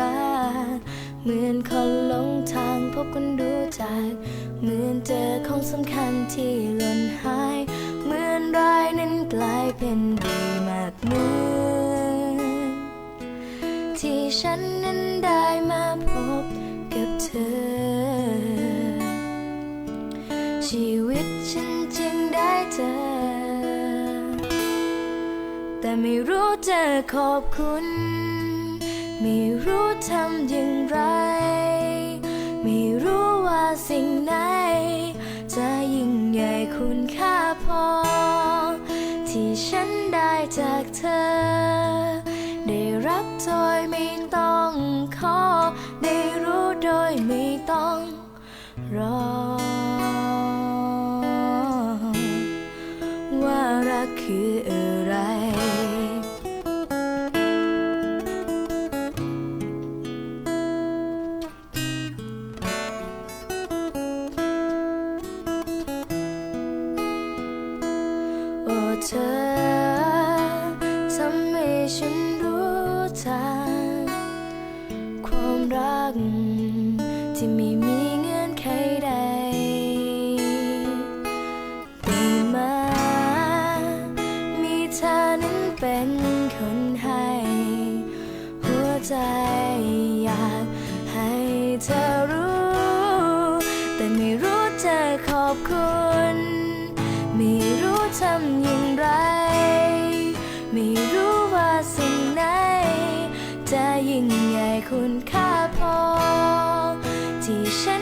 รักเหมือนคนหลงทางพบคนดูจากเหมือนเจอของสำคัญที่หล่นหาย เหมือนร้ายนั้นกลายเป็นดีมากเมือที่ฉันนั้นได้มาพบกับเธอ ชีวิตฉันจึงได้เจอ แต่ไม่รู้จะขอบคุณ ไม่รู้ ทำอย่างไร ไม่รู้ว่าสิ่งไหน จะยิ่งใหญ่คุณค่าพอ ที่ฉันได้จากเธอ ได้รับโดยไม่ต้องขอ ได้รู้โดยไม่ต้องรอ ว่ารักคือ เธอทำให้ฉันรู้ทันความรัก ที่ไม่มีเงื่อนไขใดตื่นมามีเธอนั้นเป็นคนให้ หัวใจอยากให้เธอรู้ แต่ไม่รู้จะขอบคุณ จะ